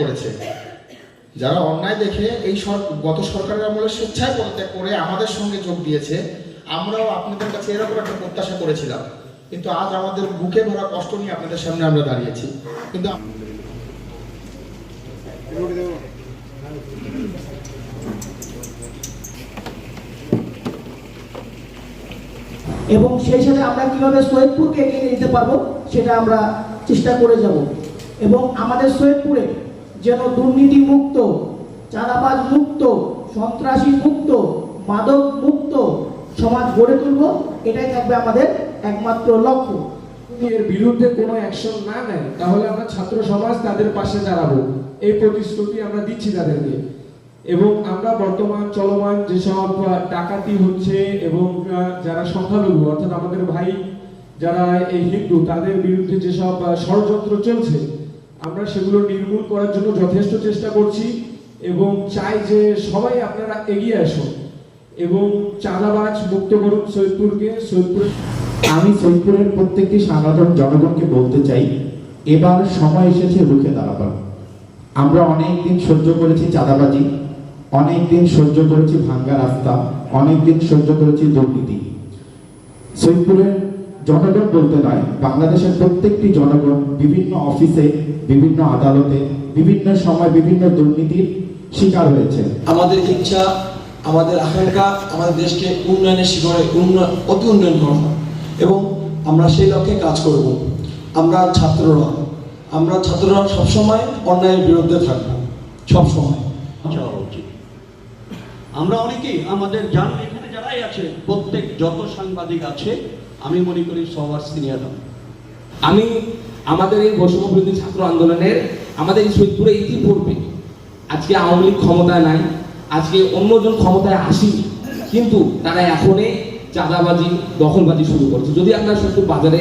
করেছে। যারা অন্যায় দেখে এই গত সরকারের আমলে স্বেচ্ছায় পদত্যাগ করে আমাদের সঙ্গে যোগ দিয়েছে, আমরাও আপনাদের কাছে এরকম একটা প্রত্যাশা করেছিলাম। কিন্তু আজ আমাদের বুকে ভরা কষ্ট নিয়ে আপনাদের সামনে আমরা দাঁড়িয়েছি। কিন্তু এবং সেই সাথে আমরা কীভাবে সৈয়দপুরকে এগিয়ে নিয়ে যেতে পারব, সেটা আমরা চেষ্টা করে যাব। এবং আমাদের সৈয়দপুরে যেন দুর্নীতি মুক্ত, চাঁদাবাজ মুক্ত, সন্ত্রাসী মুক্ত, মাদক মুক্ত সমাজ গড়ে তুলব, এটাই থাকবে আমাদের একমাত্র লক্ষ্য। এর বিরুদ্ধে কোনো অ্যাকশন না নেয়, তাহলে আমরা ছাত্র সমাজ তাদের পাশে দাঁড়াবো। এই প্রতিশ্রুতি আমরা দিচ্ছি তাদেরকে। এবং আমরা বর্তমান চলমান যেসব ডাকাতি হচ্ছে এবং যারা সংখ্যালঘু, অর্থাৎ আমাদের ভাই যারা এই হিন্দু, তাদের বিরুদ্ধে যেসব ষড়যন্ত্র চলছে আমরা সেগুলো নির্মূল করার জন্য যথেষ্ট চেষ্টা করছি এবং চাই যে সবাই আপনারা এগিয়ে আসুন এবং চাঁদাবাজ মুক্ত করুন সৈয়দপুরকে। সৈয়দপুরের আমি সৈয়দপুরের প্রত্যেকটি সাধারণ জনগণকে বলতে চাই, এবার সময় এসেছে রুখে দাঁড়াবার। আমরা অনেক দিন সহ্য করেছি চাঁদাবাজি অনেক দিন সহ্য করেছি ভাঙ্গা রাস্তা অনেক দিন সহ্য করেছি দুর্নীতি। সৈয়দপুরের জনগণ বলতে নয় বাংলাদেশের প্রত্যেকটি জনগণ বিভিন্ন অফিসে বিভিন্ন আদালতে বিভিন্ন সময় বিভিন্ন দুর্নীতির শিকার হয়েছে। আমাদের ইচ্ছা আমাদের আকাঙ্ক্ষা আমাদের দেশকে উন্নয়নের শিখরে উন্নয়ন অতি উন্নয়ন করা এবং আমরা সেই লক্ষ্যে কাজ করব। আমরা ছাত্ররা আমরা ছাত্ররা সবসময় অন্যায়ের বিরুদ্ধে থাকব। সবসময়। উচিত আমরা অনেকেই আমাদের যান এখানে যারাই আছে প্রত্যেক যত সাংবাদিক আছে আমি মনে করি সবার সিনিয়র আমি আমাদের এই বৈষম্য ছাত্র আন্দোলনের আমাদের এই সৈয়দপুরে ইতিপূর্বে আজকে আওয়ামী লীগ ক্ষমতায় নাই, আজকে অন্যজন ক্ষমতায় আসেনি, কিন্তু তারা এখনই চাঁদাবাজি, দখলবাজি শুরু করছে। যদি আপনারা সৈয়দপুর বাজারে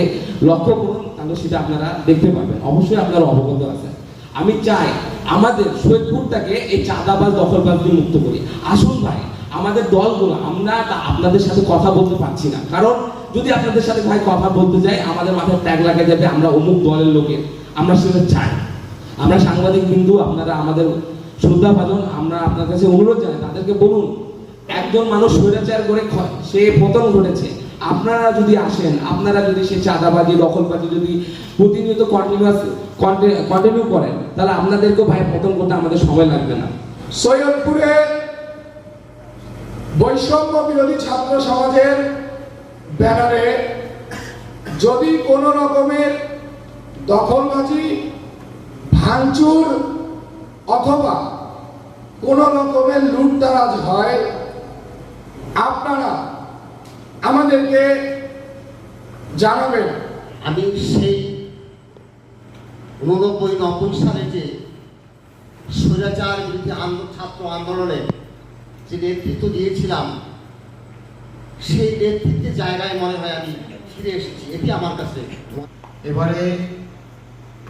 লক্ষ্য করুন, তাহলে সেটা আপনারা দেখতে পাবেন অবশ্যই আপনারা অবগত আছেন। আমি চাই আমাদের সৈয়দপুরটাকে এই চাঁদাবাজ, দখলবাজ মুক্ত করি। আসুন ভাই, আমাদের দলগুলো, আমরা আপনাদের সাথে কথা বলতে পারছি না। কারণ যদি আপনাদের সাথে ভাই কথা বলতে যাই, আমাদের মাথায় ট্যাগ লাগা যাবে, আমরা অমুক দলের লোকের আমরা সেটা চাই। আমরা সাংবাদিক বিন্দু, আপনারা আমাদের শ্রদ্ধা ভাজন আমরা আপনার কাছে অনুরোধ জানাই, তাদেরকে বলুন, একজন মানুষ স্বৈরাচার করে সে পতন ঘটেছে। আপনারা যদি আসেন, আপনারা যদি সে চাঁদাবাজি, দখলবাজি যদি প্রতিনিয়ত কন্টিনিউয়াস কন্টিনিউ করেন, তাহলে আপনাদেরকেও ভাই পতন করতে আমাদের সময় লাগবে না। সৈয়দপুরে বৈষম্য বিরোধী ছাত্র সমাজের ব্যানারে যদি কোনো রকমের দখলবাজি, ভাঙচুর অথবা কোনো রকমের লুটতারাজ হয়, আপনারা আমাদেরকে জানাবেন। আমি সেই উননব্বই নব্বই সালে যে স্বৈরাচার আন্দোলন ছাত্র আন্দোলনে যে নেতৃত্ব দিয়েছিলাম সেই নেতৃত্বের জায়গায় মনে হয় আমি ফিরে এসেছি। এটি আমার কাছে। এবারে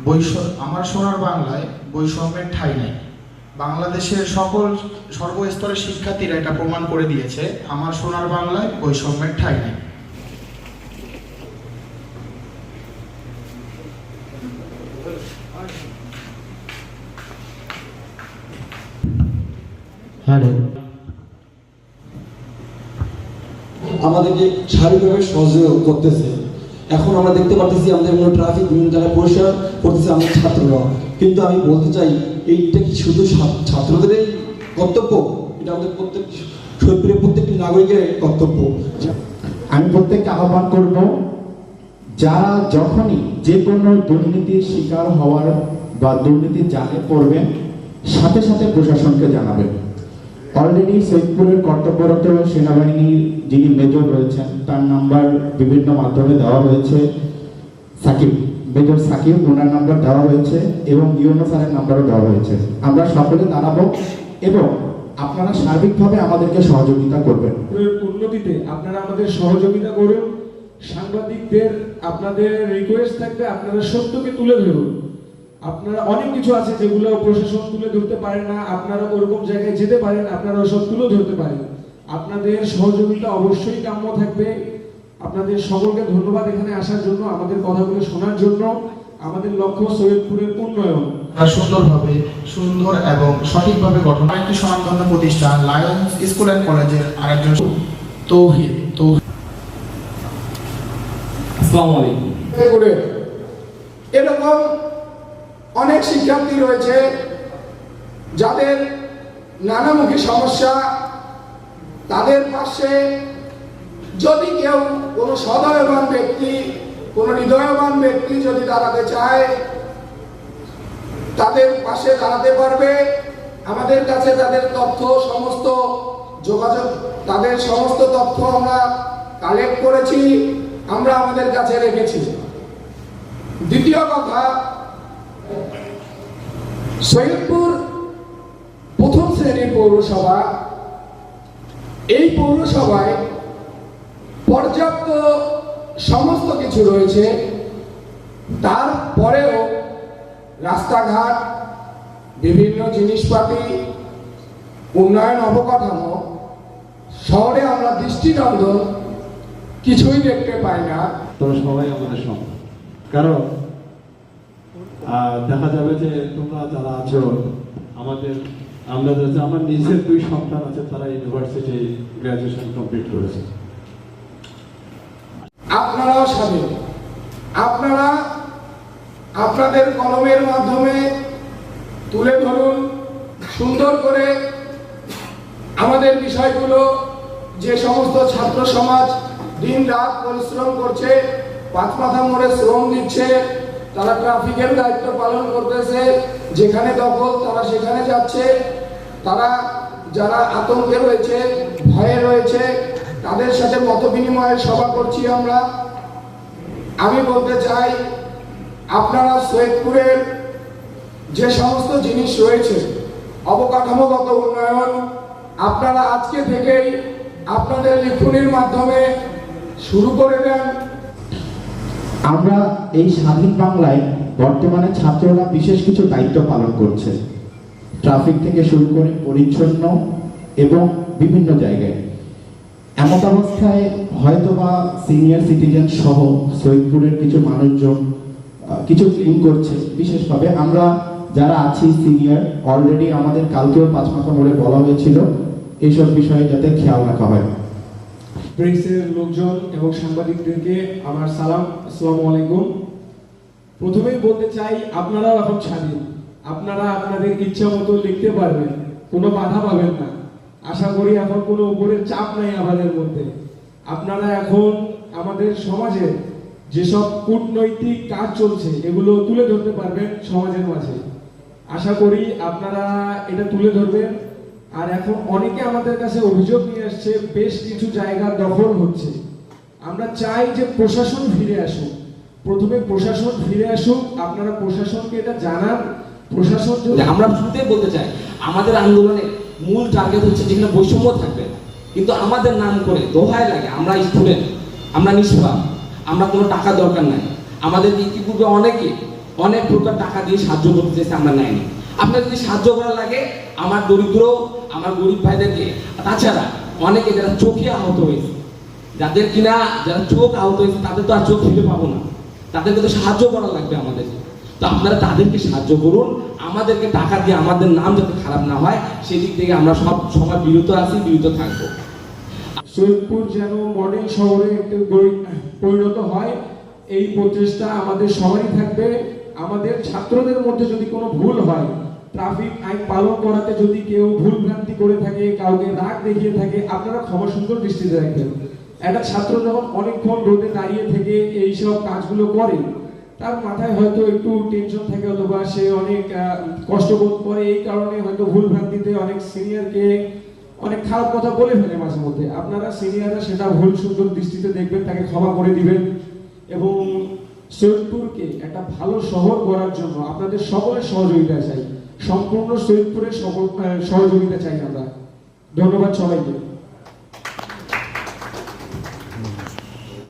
বৈষ আমার সোনার বাংলায় বৈষম্যের ঠাঁই নাই। বাংলাদেশের সকল সর্বস্তরের শিক্ষার্থীরা এটা প্রমাণ করে দিয়েছে আমার সোনার বাংলায় বৈষম্যের ঠাই নেই। হ্যালো আমাদেরকে শারীরিকভাবে সহযোগ করতেছে। এখন আমরা দেখতে পারতেছি আমাদের কোনো ট্রাফিক বিভিন্ন জায়গায় পরিষ্কার করতেছে আমাদের ছাত্ররা। কিন্তু আমি বলতে চাই, এইটা কি শুধু ছাত্রদেরই কর্তব্য? এটা আমাদের প্রত্যেক সৈয়দপুরের প্রত্যেকটি নাগরিকের কর্তব্য। আমি প্রত্যেককে আহ্বান করব, যারা যখনই যে কোনো দুর্নীতির শিকার হওয়ার বা দুর্নীতির জালে পড়বেন, সাথে সাথে প্রশাসনকে জানাবেন। অলরেডি সৈয়দপুরের কর্তব্যরত সেনাবাহিনীর যিনি মেজর রয়েছেন, তার নাম্বার বিভিন্ন মাধ্যমে দেওয়া হয়েছে। সাকিব, মেজর সাকিব, ওনার নাম্বার দেওয়া হয়েছে এবং ইউনো স্যারের নাম্বারও দেওয়া হয়েছে। আমরা সকলে দাঁড়াবো এবং আপনারা সার্বিকভাবে আমাদেরকে সহযোগিতা করবেন। উন্নতিতে আপনারা আমাদের সহযোগিতা করুন। সাংবাদিকদের আপনাদের রিকোয়েস্ট থাকবে, আপনারা সত্যকে তুলে ধরুন। আপনারা অনেক কিছু আছে যেগুলো প্রশাসন তুলে ধরতে পারেন না আপনারা ওরকম জায়গায় যেতে পারেন আপনারা ওসব তুলে ধরতে পারেন। আপনাদের সহযোগিতা অবশ্যই কাম্য থাকবে। আপনাদের সকলকে ধন্যবাদ এখানে আসার জন্য আমাদের কথাগুলো শোনার জন্য। আমাদের লক্ষ্য সৈয়দপুরের উন্নয়ন। সুন্দরভাবে সুন্দর এবং সঠিকভাবে গঠন। একটি স্বনামধন্য প্রতিষ্ঠান লায়ন্স স্কুল অ্যান্ড কলেজের আরেকজন তৌহিদ তৌহিদ। আসসালামু আলাইকুম। এরকম অনেক শিক্ষার্থী রয়েছে যাদের নানামুখী সমস্যা। তাদের পাশে যদি কেউ কোনো সদয়বান ব্যক্তি, কোনো হৃদয়বান ব্যক্তি যদি দাঁড়াতে চায়, তাদের পাশে দাঁড়াতে পারবে। আমাদের কাছে তাদের তথ্য সমস্ত যোগাযোগ, তাদের সমস্ত তথ্য আমরা কালেক্ট করেছি, আমরা আমাদের কাছে রেখেছি। দ্বিতীয় কথা সৈয়দপুর প্রথম শ্রেণির পৌরসভা। এই পৌরসভায় পর্যাপ্ত সমস্ত কিছু রয়েছে। তারপরেও রাস্তাঘাট, বিভিন্ন জিনিসপাতি, উন্নয়ন অবকাঠামো, শহরে আমরা দৃষ্টিনন্দন কিছুই দেখতে পাই না। তোমরা সবাই আমাদের সঙ্গে। কারণ দেখা যাবে যে তোমরা যারা আছো, আমাদের, আমরা যাচ্ছে আমার নিজের দুই সন্তান আছে, তারা ইউনিভার্সিটি গ্রাজুয়েশন কমপ্লিট করেছে। আপনারাও স্বাধীন। আপনারা আপনাদের কলমের মাধ্যমে তুলে ধরুন, সুন্দর করে আমাদের বিষয়গুলো, যে সমস্ত ছাত্র সমাজ দিন রাত পরিশ্রম করছে পাঁচ মাথা মোড়ে শ্রম দিচ্ছে তারা ট্রাফিকের দায়িত্ব পালন করতেছে, যেখানে দখল তারা সেখানে যাচ্ছে। তারা যারা আতঙ্কে রয়েছে, ভয়ে রয়েছে, তাদের সাথে মত বিনিময়ের সভা করছি আমরা। আমি বলতে চাই, আপনারা সৈয়দপুরের যে সমস্ত জিনিস রয়েছে, অবকাঠামোগত উন্নয়ন, আপনারা আজকে থেকেই আপনাদের লিখনির মাধ্যমে শুরু করে দেন। আমরা এই স্বাধীন বাংলায় বর্তমানে ছাত্ররা বিশেষ কিছু দায়িত্ব পালন করছে। ট্রাফিক থেকে শুরু করে পরিচ্ছন্ন এবং বিভিন্ন জায়গায়। এমত অবস্থায় হয়তোবা সিনিয়র সিটিজেন সহ সৈয়দপুরের কিছু মানুষজন কিছু ক্লিন করছে। বিশেষভাবে আমরা যারা আছি সিনিয়র অলরেডি আমাদের কালকেও পাঁচ মাথা মোড়ে বলা হয়েছিল এইসব বিষয়ে যাতে খেয়াল রাখা হয়। প্রেসের লোকজন এবং সাংবাদিকদেরকে আমার সালাম, আসসালামু আলাইকুম। প্রথমেই বলতে চাই, আপনারাও এখন স্বাধীন। আপনারা আপনাদের ইচ্ছা মতো লিখতে পারবেন, কোনো বাধা পাবেন না। আশা করি এখন কোনো উপরের চাপ নাই আমাদের মধ্যে। আপনারা এখন আমাদের সমাজে যেসব কূটনৈতিক কাজ চলছে, এগুলো তুলে ধরতে পারবেন সমাজের মাঝে। আশা করি আপনারা এটা তুলে ধরবেন। আর এখন অনেকে আমাদের কাছে অভিযোগ নিয়ে আসছে বেশ কিছু জায়গা দখল হচ্ছে। আমরা চাই যে প্রশাসন ফিরে আসুক। প্রথমে প্রশাসন ফিরে আসুক, আপনারা প্রশাসনকে এটা জানান। প্রশাসন আমরা শুরুতেই বলতে চাই, আমাদের আন্দোলনের মূল টার্গেট হচ্ছে যেখানে বৈষম্য থাকবে। কিন্তু আমাদের নাম করে দোহায় লাগে, আমরা স্টুডেন্ট আমরা নিষ্পাপ, আমরা কোনো টাকা দরকার নাই। আমাদের ইতিপূর্বে অনেকে অনেক প্রকার টাকা দিয়ে সাহায্য করতে চেয়েছে আমরা নেয়নি। আপনার যদি সাহায্য করা লাগে, আমার দরিদ্র আমার গরিব ভাইদেরকে। তাছাড়া, অনেকে যারা চোখে আহত হয়েছে, যাদের কিনা, যারা চোখ আহত হয়েছে, তাদের তো আর চোখ ফিরে পাবো না। তাদেরকে তো সাহায্য করা লাগবে আমাদের। তো আপনারা তাদেরকে সাহায্য করুন। আমাদেরকে টাকা দিয়ে, আমাদের নাম যাতে খারাপ না হয়, সেদিক থেকে আমরা সব সময় বিরত আছি, বিরত থাকব। সৈয়দপুর যেন মডেল শহরে একটু পরিণত হয়, এই প্রচেষ্টা আমাদের সবারই থাকবে। আমাদের ছাত্রদের মধ্যে যদি কোনো ভুল হয়, ট্রাফিক আইন পালন করাতে যদি কেউ ভুল ভ্রান্তি করে থাকে, কাউকে রাগ দেখিয়ে থাকে, আপনারা ক্ষমা সুন্দর দৃষ্টিতে রাখবেন একটা ছাত্র যখন অনেকক্ষণ রোদে দাঁড়িয়ে থেকে এইসব কাজগুলো করে, তার মাথায় হয়তো একটু টেনশন থাকে অথবা সে অনেক কষ্ট বোধ করে, এই কারণে হয়তো ভুল ভ্রান্তিতে অনেক সিনিয়রকে অনেক খারাপ কথা বলে ফেলে মাঝে মধ্যে। আপনারা সিনিয়ররা সেটা ভুল সুন্দর দৃষ্টিতে দেখবেন, তাকে ক্ষমা করে দিবেন এবং সৈয়দপুরকে একটা ভালো শহর করার জন্য আপনাদের সকলের সহযোগিতা চাই। সম্পূর্ণ সৈয়দপুরের সকল সহযোগিতা চাই আমরা। ধন্যবাদ সবাইকে।